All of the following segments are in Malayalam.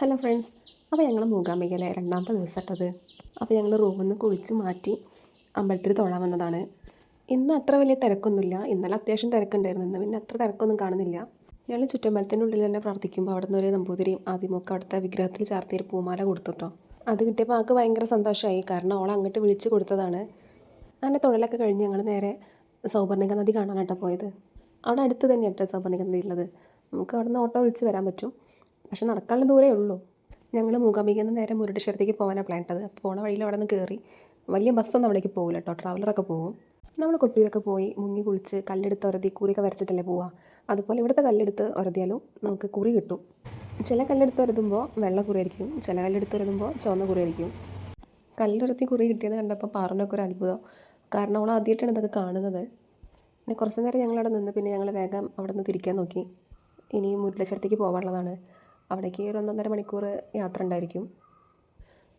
ഹലോ ഫ്രണ്ട്സ് അപ്പോൾ ഞങ്ങൾ മൂകാംബികയിലെ രണ്ടാമത്തെ ദിവസമായിട്ടത്. അപ്പോൾ ഞങ്ങൾ റൂമിൽ നിന്ന് കുളിച്ച് മാറ്റി അമ്പലത്തിൽ തൊഴാൻ വന്നതാണ്. ഇന്ന് അത്ര വലിയ തിരക്കൊന്നുമില്ല. ഇന്നലെ അത്യാവശ്യം തിരക്കുണ്ടായിരുന്നു. ഇന്ന് പിന്നെ അത്ര തിരക്കൊന്നും കാണുന്നില്ല. ഞങ്ങൾ ചുറ്റമ്പലത്തിന്റെ ഉള്ളിൽ തന്നെ പ്രാർത്ഥിക്കുമ്പോൾ അവിടെ നിന്ന് ഒരു നമ്പൂതിരിയും ആദ്യമൊക്കെ അവിടുത്തെ വിഗ്രഹത്തിൽ ചാർത്തിയൊരു പൂമാല കൊടുത്തുട്ടോ അത് കിട്ടിയപ്പോൾ ആൾക്ക് ഭയങ്കര സന്തോഷമായി. കാരണം അവൾ അങ്ങോട്ട് വിളിച്ച് കൊടുത്തതാണ്. അങ്ങനെ തൊഴിലൊക്കെ കഴിഞ്ഞ് ഞങ്ങൾ നേരെ സൗപർണിക നദി കാണാനായിട്ടാണ് പോയത്. അവിടെ അടുത്ത് തന്നെയാട്ടോ സൗപർണിക നദി ഉള്ളത്. നമുക്ക് അവിടെ നിന്ന് ഓട്ടോ വിളിച്ച് വരാൻ പറ്റും. പക്ഷെ നടക്കാനുള്ള ദൂരേ ഉള്ളൂ. ഞങ്ങൾ മൂകാംബികയിൽ നിന്ന് നേരെ മുരുടേശ്വരത്തേക്ക് പോകാനാണ് പ്ലാൻ ഇട്ടത്. അപ്പോൾ പോണ വഴിയിൽ അവിടെ നിന്ന് കയറി വലിയ ബസ്സൊന്നും അവിടേക്ക് പോകില്ല കേട്ടോ ട്രാവലറൊക്കെ പോകും നമ്മൾ കുട്ടിയിലൊക്കെ പോയി മുങ്ങി കുളിച്ച് കല്ലെടുത്ത് ഒരതി കുറിയൊക്കെ വരച്ചിട്ടല്ലേ പോവുക അതുപോലെ ഇവിടുത്തെ കല്ലെടുത്ത് ഒരതിയാലും നമുക്ക് കുറി കിട്ടും. ചില കല്ലെടുത്ത് ഒരതുമ്പോൾ വെള്ള കുറിയായിരിക്കും ചില കല്ലെടുത്ത് ഒരതുമ്പോൾ ചുവന്ന കുറിയായിരിക്കും കല്ലെടുത്തി കുറി കിട്ടിയത് കണ്ടപ്പോൾ പാറിനൊക്കെ ഒരു അത്ഭുതം. കാരണം അവൾ ആദ്യമായിട്ടാണ് ഇതൊക്കെ കാണുന്നത്. പിന്നെ കുറച്ച് നേരം ഞങ്ങളവിടെ നിന്ന് പിന്നെ ഞങ്ങൾ വേഗം അവിടെ നിന്ന് തിരിക്കാൻ നോക്കി. ഇനി മുരുടേശ്വരത്തേക്ക് പോകാനുള്ളതാണ് അവിടേക്ക് ഒരു ഒന്നൊന്നര മണിക്കൂർ യാത്ര ഉണ്ടായിരിക്കും.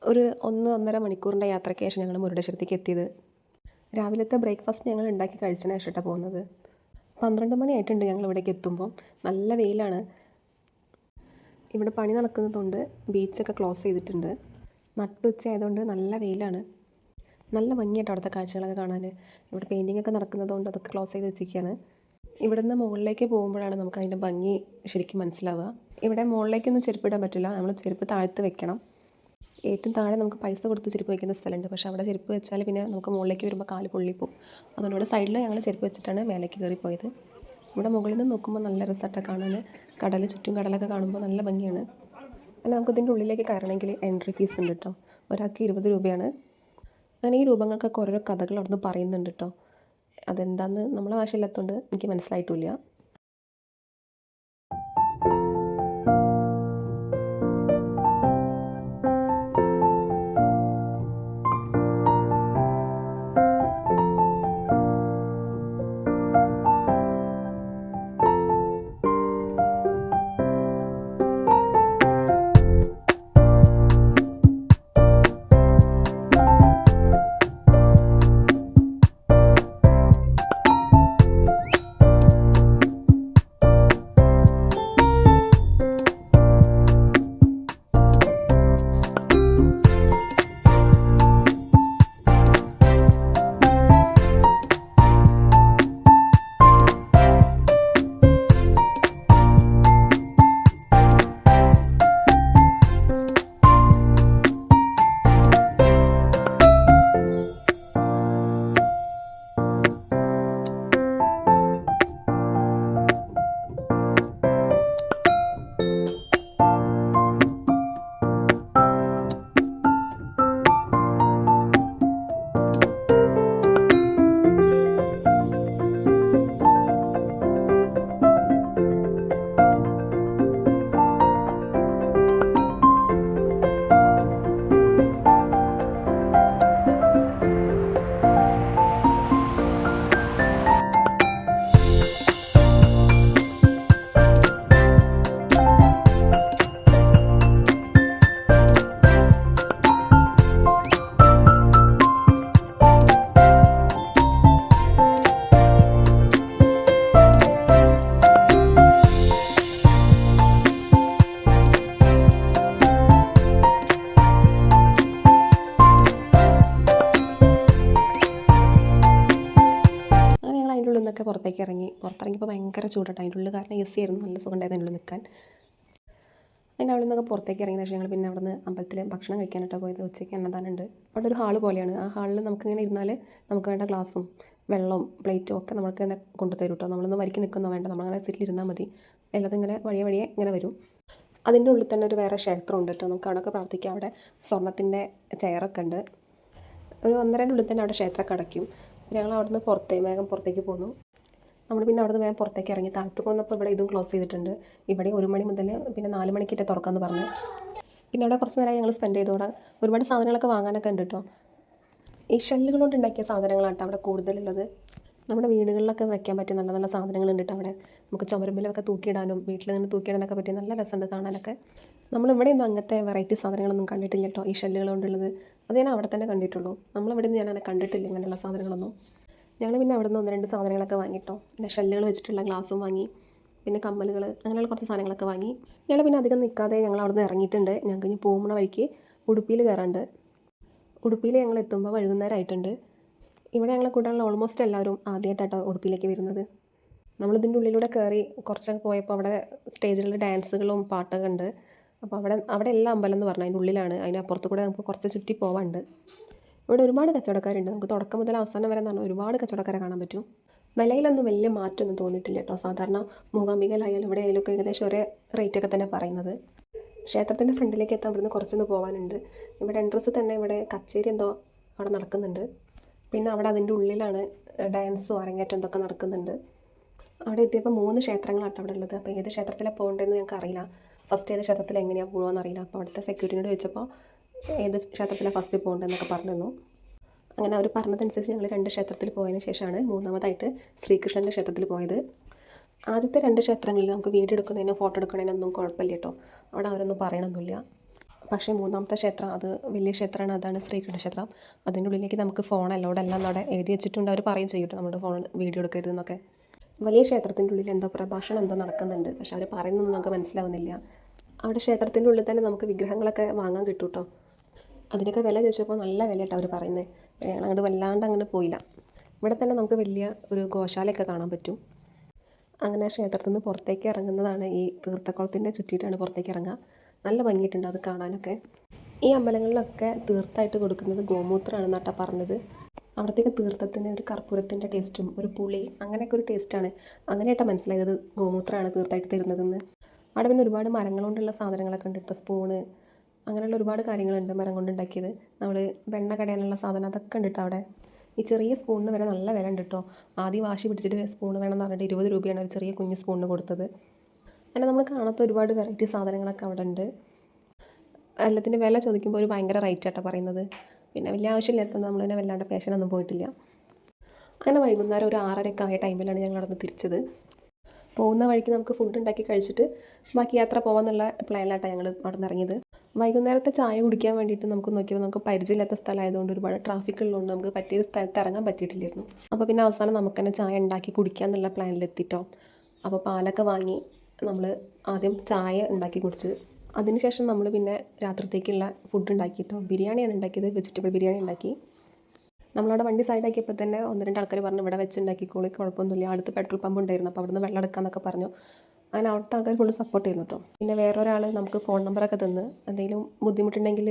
ഒരു ഒന്ന് ഒന്നര മണിക്കൂറിന്റെ യാത്രയ്ക്ക് ശേഷം ഞങ്ങൾ മുരുടേശ്വരത്തേക്ക് എത്തിയത്. രാവിലത്തെ ബ്രേക്ക്ഫാസ്റ്റ് ഞങ്ങൾ ഉണ്ടാക്കി കഴിച്ചതിന് ശേഷമാണ് പോകുന്നത്. പന്ത്രണ്ട് മണിയായിട്ടുണ്ട് ഞങ്ങൾ ഇവിടേക്ക് എത്തുമ്പോൾ നല്ല വെയിലാണ്. ഇവിടെ പണി നടക്കുന്നതുകൊണ്ട് ബീച്ചൊക്കെ ക്ലോസ് ചെയ്തിട്ടുണ്ട്. നട്ടുച്ച ആയതുകൊണ്ട് നല്ല വെയിലാണ്. നല്ല ഭംഗിയായിട്ട് അവിടുത്തെ കാഴ്ചകളൊക്കെ കാണാൻ. ഇവിടെ പെയിന്റിംഗ് ഒക്കെ നടക്കുന്നതുകൊണ്ട് അതൊക്കെ ക്ലോസ് ചെയ്ത് വെച്ചിരിക്കുകയാണ്. ഇവിടുന്ന് മുകളിലേക്ക് പോകുമ്പോഴാണ് നമുക്ക് അതിന്റെ ഭംഗി ശരിക്കും മനസ്സിലാവുക. ഇവിടെ മുകളിലേക്കൊന്നും ചെരുപ്പിടാൻ പറ്റില്ല. നമ്മൾ ചെരുപ്പ് താഴ്ത്ത് വെക്കണം. ഏറ്റവും താഴെ നമുക്ക് പൈസ കൊടുത്ത് ചെരുപ്പ് വയ്ക്കുന്ന സ്ഥലമുണ്ട്. പക്ഷേ അവിടെ ചെരുപ്പ് വെച്ചാൽ പിന്നെ നമുക്ക് മുകളിലേക്ക് വരുമ്പോൾ കാൽ പൊള്ളിപ്പോവും. അതുകൊണ്ട് ഇവിടെ സൈഡിൽ ഞങ്ങൾ ചെരുപ്പ് വെച്ചിട്ടാണ് മേലേക്ക് കയറിപ്പോയത്. ഇവിടെ മുകളിൽ നിന്ന് നോക്കുമ്പോൾ നല്ല രസമായിട്ടാണ് കാണാൻ. കടൽ ചുറ്റും കടലൊക്കെ കാണുമ്പോൾ നല്ല ഭംഗിയാണ്. അങ്ങനെ നമുക്ക് ഇതിന്റെ ഉള്ളിലേക്ക് കയറണമെങ്കിൽ എൻട്രി ഫീസ് ഉണ്ട് കേട്ടോ ഒരാൾക്ക് ഇരുപത് രൂപയാണ്. അങ്ങനെ ഈ രൂപങ്ങൾക്കൊക്കെ ഓരോരോ കഥകൾ അവിടുന്ന് പറയുന്നുണ്ട് കേട്ടോ അതെന്താന്ന് നമ്മളെ ഭാഷയില്ലാത്തതുകൊണ്ട് എനിക്ക് മനസ്സിലായിട്ടില്ല. പുറത്തേക്ക് ഇറങ്ങി പുറത്തിറങ്ങിയപ്പോൾ ഭയങ്കര ചൂടായിട്ട് അതിന്റെ ഉള്ളിൽ കാരണം എ സി ആയിരുന്നു. നല്ല സുഖം ഉണ്ടായിരുന്നു ഉള്ളിൽ നിൽക്കാൻ. അതിന്റെ അവിടെ നിന്നൊക്കെ പുറത്തേക്ക് ഇറങ്ങിയ ശേഷം ഞങ്ങൾ പിന്നെ അവിടെ നിന്ന് അമ്പലത്തിൽ ഭക്ഷണം കഴിക്കാനായിട്ടാണ് പോയത്. ഉച്ചയ്ക്ക് എന്നതാനുണ്ട് അവിടെ ഒരു ഹാൾ പോലെയാണ്. ആ ഹാളിൽ നമുക്കിങ്ങനെ ഇരുന്നാൽ നമുക്ക് വേണ്ട ഗ്ലാസും വെള്ളവും പ്ലേറ്റും ഒക്കെ നമുക്ക് തന്നെ കൊണ്ടുതരും കേട്ടോ നമ്മളൊന്ന് വരിക്ക് നിൽക്കുന്നോ വേണ്ട. നമ്മളങ്ങനെ സീറ്റിൽ ഇരുന്നാൽ മതി. എല്ലാതും ഇങ്ങനെ വഴിയെ വഴിയെ ഇങ്ങനെ വരും. അതിന്റെ ഉള്ളിൽ തന്നെ ഒരു വേറെ ക്ഷേത്രമുണ്ട് കേട്ടോ നമുക്ക് അവിടെയൊക്കെ പ്രാർത്ഥിക്കാം. അവിടെ സ്വർണത്തിന്റെ ചെയറൊക്കെ ഉണ്ട്. ഒരു ഒന്നരന്റെ ഉള്ളിൽ തന്നെ അവിടെ ക്ഷേത്രമൊക്കെ അടയ്ക്കും ഞങ്ങൾ അവിടുന്ന് പുറത്തേ വേഗം പുറത്തേക്ക് പോന്നു. നമ്മൾ പിന്നെ അവിടെ നിന്ന് വേഗം പുറത്തേക്ക് ഇറങ്ങി താഴത്ത് പോകുന്നപ്പോൾ ഇവിടെ ഇതും ക്ലോസ് ചെയ്തിട്ടുണ്ട്. ഇവിടെ ഒരു മണി മുതൽ പിന്നെ നാല് മണിക്കിട്ട് തുറക്കാമെന്ന് പറഞ്ഞു. പിന്നെ അവിടെ കുറച്ച് നേരം ഞങ്ങൾ സ്പെൻഡ് ചെയ്തോടെ ഒരുപാട് സാധനങ്ങളൊക്കെ വാങ്ങാനൊക്കെ ഉണ്ട് കേട്ടോ ഈ ഷെല്ലുകൾ കൊണ്ട് ഉണ്ടാക്കിയ സാധനങ്ങളാട്ടോ അവിടെ കൂടുതലുള്ളത്. നമ്മുടെ വീടുകളിലൊക്കെ വെക്കാൻ പറ്റിയ നല്ല നല്ല സാധനങ്ങളുണ്ട് കേട്ടോ അവിടെ. നമുക്ക് ചുമരുമ്പിലൊക്കെ തൂക്കിയിടാനും വീട്ടിൽ നിന്ന് തൂക്കിയിടാനൊക്കെ പറ്റിയ നല്ല രസമുണ്ട് കാണാനൊക്കെ. നമ്മളിവിടെ ഒന്നും അങ്ങനത്തെ വെറൈറ്റി സാധനങ്ങളൊന്നും കണ്ടിട്ടില്ല കേട്ടോ ഈ ഷെല്ലുകൾ കൊണ്ടുള്ളത് അത് ഞാൻ അവിടെ തന്നെ കണ്ടിട്ടുള്ളൂ. നമ്മളിവിടെ നിന്ന് ഞാൻ കണ്ടിട്ടില്ല ഇങ്ങനെയുള്ള സാധനങ്ങളൊന്നും. ഞങ്ങൾ പിന്നെ അവിടെ നിന്ന് ഒന്ന് രണ്ട് സാധനങ്ങളൊക്കെ വാങ്ങിട്ടോ. പിന്നെ ഷെല്ലുകൾ വെച്ചിട്ടുള്ള ഗ്ലാസും വാങ്ങി. പിന്നെ കമ്മലുകൾ അങ്ങനെയുള്ള കുറച്ച് സാധനങ്ങളൊക്കെ വാങ്ങി. ഞങ്ങൾ പിന്നെ അധികം നിൽക്കാതെ ഞങ്ങൾ അവിടെ നിന്ന് ഇറങ്ങിയിട്ടുണ്ട്. ഞങ്ങൾക്ക് ഇനി പോകുന്ന വഴിക്ക് ഉടുപ്പിയിൽ കയറാണ്ട് ഉടുപ്പിയിൽ ഞങ്ങൾ എത്തുമ്പോൾ വൈകുന്നേരമായിട്ടുണ്ട് ഇവിടെ ഞങ്ങളെ കൂട്ടാനുള്ള ഓൾമോസ്റ്റ് എല്ലാവരും ആദ്യമായിട്ടാട്ടോ ഉടുപ്പിയിലേക്ക് വരുന്നത്. നമ്മളിതിന്റെ ഉള്ളിലൂടെ കയറി കുറച്ചൊക്കെ പോയപ്പോൾ അവിടെ സ്റ്റേജിലുള്ള ഡാൻസുകളും പാട്ടൊക്കെ ഉണ്ട്. അപ്പോൾ അവിടെ അവിടെ എല്ലാം അമ്പലം എന്ന് പറഞ്ഞാൽ അതിന്റെ ഉള്ളിലാണ്. അതിനപ്പുറത്ത് കൂടെ നമുക്ക് കുറച്ച് ചുറ്റി പോകാനുണ്ട് ഇവിടെ ഒരുപാട് കച്ചവടക്കാരുണ്ട്. നമുക്ക് തുടക്കം മുതൽ അവസാനം വരെ എന്ന് ഒരുപാട് കച്ചവടക്കാരെ കാണാൻ പറ്റും. വിലയിലൊന്നും വലിയ മാറ്റമൊന്നും തോന്നിയിട്ടില്ല കേട്ടോ. സാധാരണ മൂകാംബികയിലായാലും ഇവിടെ ആയാലും ഏകദേശം ഒരേ റേറ്റൊക്കെ തന്നെ പറയുന്നത്. ക്ഷേത്രത്തിന്റെ ഫ്രണ്ടിലേക്ക് എത്താൻ ഇവിടുന്ന് കുറച്ചൊന്ന് പോകാനുണ്ട് ഇവിടെ എൻട്രൻസ് തന്നെ ഇവിടെ കച്ചേരി എന്തോ അവിടെ നടക്കുന്നുണ്ട്. പിന്നെ അവിടെ അതിന്റെ ഉള്ളിലാണ് ഡാൻസും അരങ്ങേറ്റം എന്തൊക്കെ നടക്കുന്നുണ്ട്. അവിടെ എത്തിയപ്പോൾ മൂന്ന് ക്ഷേത്രങ്ങളാണ് അവിടെ ഉള്ളത്. അപ്പോൾ ഏത് ക്ഷേത്രത്തിലാണ് പോകേണ്ടതെന്ന് ഞങ്ങൾക്ക് അറിയില്ല ഫസ്റ്റ് ഏത് ക്ഷേത്രത്തിൽ എങ്ങനെയാണ് പോകുകയെന്ന് അറിയില്ല അപ്പോൾ അവിടുത്തെ സെക്യൂരിറ്റിനോട് ചോദിച്ചപ്പോൾ ഏത് ക്ഷേത്രത്തിലാണ് ഫസ്റ്റ് പോകേണ്ടതെന്നൊക്കെ പറഞ്ഞു തന്നു അങ്ങനെ അവർ പറഞ്ഞതനുസരിച്ച് ഞങ്ങൾ രണ്ട് ക്ഷേത്രത്തിൽ പോയതിന് ശേഷമാണ് മൂന്നാമതായിട്ട് ശ്രീകൃഷ്ണന്റെ ക്ഷേത്രത്തിൽ പോയത്. ആദ്യത്തെ രണ്ട് ക്ഷേത്രങ്ങളിൽ നമുക്ക് വീഡിയോ എടുക്കുന്നതിനോ ഫോട്ടോ എടുക്കുന്നതിനോ ഒന്നും കുഴപ്പമില്ല കേട്ടോ. അവിടെ അവരൊന്നും പറയണമൊന്നുമില്ല പക്ഷേ മൂന്നാമത്തെ ക്ഷേത്രം അത് വലിയ ക്ഷേത്രമാണ് അതാണ് ശ്രീകൃഷ്ണ ക്ഷേത്രം. അതിന്റെ ഉള്ളിലേക്ക് നമുക്ക് ഫോൺ അലോഡ് എല്ലാം അവിടെ എഴുതി വെച്ചിട്ടുണ്ട്. അവർ പറയും ചെയ്യും കേട്ടോ നമ്മുടെ ഫോൺ വീഡിയോ എടുക്കരുത് എന്നൊക്കെ. വലിയ ക്ഷേത്രത്തിന്റെ ഉള്ളിൽ എന്തോ പ്രഭാഷണം എന്തോ നടക്കുന്നുണ്ട്. പക്ഷെ അവർ പറയുന്നതൊന്നും നമുക്ക് മനസ്സിലാവുന്നില്ല. അവിടെ ക്ഷേത്രത്തിന്റെ ഉള്ളിൽ തന്നെ നമുക്ക് വിഗ്രഹങ്ങളൊക്കെ വാങ്ങാൻ കിട്ടും കേട്ടോ. അതിനൊക്കെ വില ചോദിച്ചപ്പോൾ നല്ല വില കേട്ടോ അവർ പറയുന്നത് അങ്ങോട്ട് വല്ലാണ്ട് അങ്ങനെ പോയില്ല. ഇവിടെ തന്നെ നമുക്ക് വലിയ ഒരു ഗോശാലയൊക്കെ കാണാൻ പറ്റും. അങ്ങനെ ക്ഷേത്രത്തിൽ നിന്ന് പുറത്തേക്ക് ഇറങ്ങുന്നതാണ് ഈ തീർത്ഥക്കുളത്തിന്റെ ചുറ്റിയിട്ടാണ് പുറത്തേക്ക് ഇറങ്ങുക. നല്ല ഭംഗിയിട്ടുണ്ട് അത് കാണാനൊക്കെ. ഈ അമ്പലങ്ങളിലൊക്കെ തീർത്ഥമായിട്ട് കൊടുക്കുന്നത് ഗോമൂത്രമാണ് നട്ടാ പറഞ്ഞത്. അവിടത്തേക്ക് തീർത്ഥത്തിന് ഒരു കർപ്പൂരത്തിന്റെ ടേസ്റ്റും ഒരു പുളി അങ്ങനെയൊക്കെ ഒരു ടേസ്റ്റാണ്. അങ്ങനെയായിട്ടാണ് മനസ്സിലായത് ഗോമൂത്രമാണ് തീർത്ഥമായിട്ട് തരുന്നതെന്ന്. അവിടെ പിന്നെ ഒരുപാട് മരങ്ങൾ കൊണ്ടുള്ള സാധനങ്ങളൊക്കെ ഉണ്ട്. കേട്ടോ സ്പൂണ് അങ്ങനെയുള്ള ഒരുപാട് കാര്യങ്ങളുണ്ട് മരം കൊണ്ട് ഉണ്ടാക്കിയത്. നമ്മൾ വെണ്ണ കടയാനുള്ള സാധനം അതൊക്കെ ഉണ്ട് അവിടെ. ഈ ചെറിയ സ്പൂണിന് വരെ നല്ല വില ഉണ്ട് കേട്ടോ ആദ്യം വാശി പിടിച്ചിട്ട് സ്പൂൺ വേണമെന്ന് പറഞ്ഞിട്ട് ഇരുപത് രൂപയാണ് ഒരു ചെറിയ കുഞ്ഞ് സ്പൂണിന് കൊടുത്തത്. അങ്ങനെ നമ്മൾ കാണാത്ത ഒരുപാട് വെറൈറ്റി സാധനങ്ങളൊക്കെ അവിടെ ഉണ്ട്. എല്ലാത്തിന്റെ വില ചോദിക്കുമ്പോൾ ഒരു ഭയങ്കര റേറ്റ് ആട്ടോ പറയുന്നത്. പിന്നെ വലിയ ആവശ്യമില്ലാത്തതുകൊണ്ട് നമ്മൾ പിന്നെ വല്ലാണ്ട് പേഷനൊന്നും പോയിട്ടില്ല. അങ്ങനെ വൈകുന്നേരം ഒരു ആറരയൊക്കെ ആയ ടൈമിലാണ് ഞങ്ങൾ അവിടെ നിന്ന് തിരിച്ചത്. പോകുന്ന വഴിക്ക് നമുക്ക് ഫുഡ് ഉണ്ടാക്കി കഴിച്ചിട്ട് ബാക്കി യാത്ര പോകാമെന്നുള്ള പ്ലാനിലായിട്ടാണ് ഞങ്ങൾ അവിടെ നിന്ന് ഇറങ്ങിയത്. വൈകുന്നേരത്തെ ചായ കുടിക്കാൻ വേണ്ടിയിട്ട് നമുക്ക് നോക്കിയപ്പോൾ നമുക്ക് പരിചയമില്ലാത്ത സ്ഥലമായതുകൊണ്ട് ഒരുപാട് ട്രാഫിക് ഉള്ളതുകൊണ്ട് നമുക്ക് പറ്റിയ സ്ഥലത്ത് ഇറങ്ങാൻ പറ്റിയിട്ടില്ലായിരുന്നു. അപ്പോൾ പിന്നെ അവസാനം നമുക്ക് തന്നെ ചായ ഉണ്ടാക്കി കുടിക്കാമെന്നുള്ള പ്ലാനിലെത്തിട്ടോ അപ്പോൾ പാലൊക്കെ വാങ്ങി നമ്മൾ ആദ്യം ചായ ഉണ്ടാക്കി കുടിച്ച് അതിനുശേഷം നമ്മൾ പിന്നെ രാത്രിത്തേക്കുള്ള ഫുഡ് ഉണ്ടാക്കിയിട്ടോ ബിരിയാണിയാണ് ഉണ്ടാക്കിയത് വെജിറ്റബിൾ ബിരിയാണി ഉണ്ടാക്കി. നമ്മളവിടെ വണ്ടി സൈഡാക്കിയപ്പോൾ തന്നെ ഒന്ന് രണ്ട് ആൾക്കാർ പറഞ്ഞു ഇവിടെ വെച്ചുണ്ടാക്കിക്കോളി കുഴപ്പമൊന്നുമില്ല. അടുത്ത് പെട്രോൾ പമ്പ് ഉണ്ടായിരുന്നു. അപ്പോൾ അവിടുന്ന് വെള്ളം എടുക്കാമെന്നൊക്കെ പറഞ്ഞു. അങ്ങനെ അവിടുത്തെ ആൾക്കാർ ഫുള്ള് സപ്പോർട്ട് ചെയ്യുന്നു കേട്ടോ പിന്നെ വേറൊരാൾ നമുക്ക് ഫോൺ നമ്പറൊക്കെ തന്ന് എന്തെങ്കിലും ബുദ്ധിമുട്ടുണ്ടെങ്കിൽ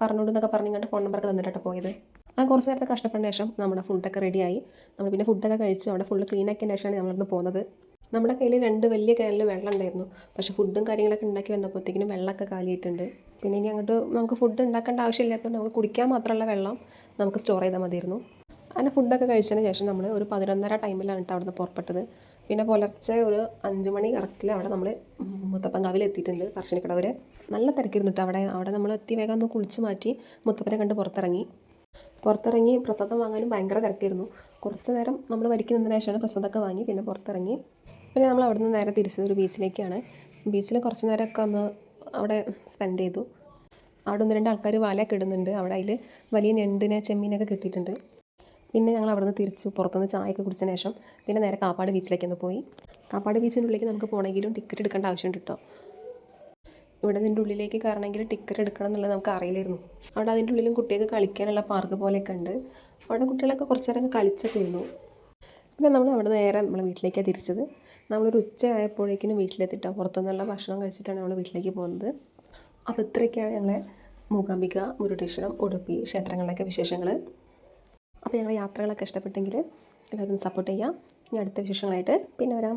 പറഞ്ഞോണ്ടെന്നൊക്കെ പറഞ്ഞിങ്ങോട്ട് ഫോൺ നമ്പറൊക്കെ തന്നിട്ടാണ് പോയത്. ആ കുറച്ച് നേരത്തെ കഷ്ടപ്പെട്ട ശേഷം നമ്മുടെ ഫുഡൊക്കെ റെഡിയായി നമ്മൾ പിന്നെ ഫുഡൊക്കെ കഴിച്ച് അവിടെ ഫുള്ള് ക്ലീൻ ആക്കിയതിന് ശേഷമാണ് നമ്മളിന്ന് പോകുന്നത് നമ്മുടെ കയ്യിൽ രണ്ട് വലിയ കാനിൽ വെള്ളം ഉണ്ടായിരുന്നു പക്ഷെ ഫുഡും കാര്യങ്ങളൊക്കെ ഉണ്ടാക്കി വന്നപ്പോഴത്തേക്കിനും വെള്ളമൊക്കെ കാലിയിട്ടുണ്ട്. പിന്നെ ഇനി അങ്ങോട്ട് നമുക്ക് ഫുഡ് ഉണ്ടാക്കേണ്ട ആവശ്യമില്ലാത്തതുകൊണ്ട് നമുക്ക് കുടിക്കാൻ മാത്രമുള്ള വെള്ളം നമുക്ക് സ്റ്റോർ ചെയ്താൽ മതിയായിരുന്നു. അങ്ങനെ ഫുഡൊക്കെ കഴിച്ചതിന് ശേഷം നമ്മൾ ഒരു പതിനൊന്നര ടൈമിലാണ് കേട്ടോ അവിടെ പുറപ്പെട്ടത്. പിന്നെ പുലർച്ചെ ഒരു അഞ്ച് മണി കറക്റ്റിൽ അവിടെ നമ്മൾ മുത്തപ്പൻകാവിൽ എത്തിയിട്ടുണ്ട് പറശ്ശിനിക്കടവർ നല്ല തിരക്കിരുന്നു കേട്ടോ അവിടെ. അവിടെ നമ്മൾ എത്തി വേഗം ഒന്ന് കുളിച്ച് മാറ്റി മുത്തപ്പനെ കണ്ട് പുറത്തിറങ്ങി. പുറത്തിറങ്ങി പ്രസാദം വാങ്ങാനും ഭയങ്കര തിരക്കായിരുന്നു. കുറച്ച് നേരം നമ്മൾ വരിക്ക് ശേഷമാണ് പ്രസാദമൊക്കെ വാങ്ങി പിന്നെ പുറത്തിറങ്ങി. പിന്നെ നമ്മൾ അവിടെ നിന്ന് നേരെ തിരിച്ചത് ഒരു ബീച്ചിലേക്കാണ്. ബീച്ചിൽ കുറച്ച് നേരമൊക്കെ ഒന്ന് അവിടെ സ്പെൻഡ് ചെയ്തു. അവിടെ ഒന്ന് രണ്ട് ആൾക്കാർ വലയൊക്കെ ഇടുന്നുണ്ട്. അവിടെ അതിൽ വലിയ ഞണ്ടിനെ ചെമ്മീനൊക്കെ കിട്ടിയിട്ടുണ്ട്. പിന്നെ ഞങ്ങൾ അവിടെ നിന്ന് തിരിച്ചു പുറത്തുനിന്ന് ചായയൊക്കെ കുടിച്ചതിന് ശേഷം പിന്നെ നേരെ കാപ്പാട് ബീച്ചിലേക്ക് ഒന്ന് പോയി. കാപ്പാട് ബീച്ചിന്റെ ഉള്ളിലേക്ക് നമുക്ക് പോകണമെങ്കിലും ടിക്കറ്റ് എടുക്കേണ്ട ആവശ്യമുണ്ട് കേട്ടോ ഇവിടെ ഇതിന്റെ ഉള്ളിലേക്ക് കയറണമെങ്കിൽ ടിക്കറ്റ് എടുക്കണം എന്നുള്ളത് നമുക്ക് അറിയില്ലായിരുന്നു. അവിടെ അതിന്റെ ഉള്ളിലും കുട്ടികൾക്ക് കളിക്കാനുള്ള പാർക്ക് പോലെയൊക്കെ ഉണ്ട്. അവിടെ കുട്ടികളൊക്കെ കുറച്ച് നേരം കളിച്ചൊക്കെ ഇരുന്നു. പിന്നെ നമ്മൾ അവിടെ നേരെ നമ്മളെ വീട്ടിലേക്കാണ് തിരിച്ചത്. നമ്മളൊരു ഉച്ച ആയപ്പോഴേക്കിനും വീട്ടിലെത്തിട്ടോ. പുറത്തുനിന്നുള്ള ഭക്ഷണം കഴിച്ചിട്ടാണ് നമ്മൾ വീട്ടിലേക്ക് പോകുന്നത്. അപ്പോൾ ഇത്രയൊക്കെയാണ് ഞങ്ങളെ മൂകാംബിക മുരുടേശ്വരം ഉടുപ്പി ക്ഷേത്രങ്ങളിലൊക്കെ വിശേഷങ്ങൾ അപ്പോൾ ഞങ്ങളുടെ യാത്രകളൊക്കെ ഇഷ്ടപ്പെട്ടെങ്കിൽ എല്ലാവരും സപ്പോർട്ട് ചെയ്യാം. ഇനി അടുത്ത വിശേഷങ്ങളായിട്ട് പിന്നെ വരാം.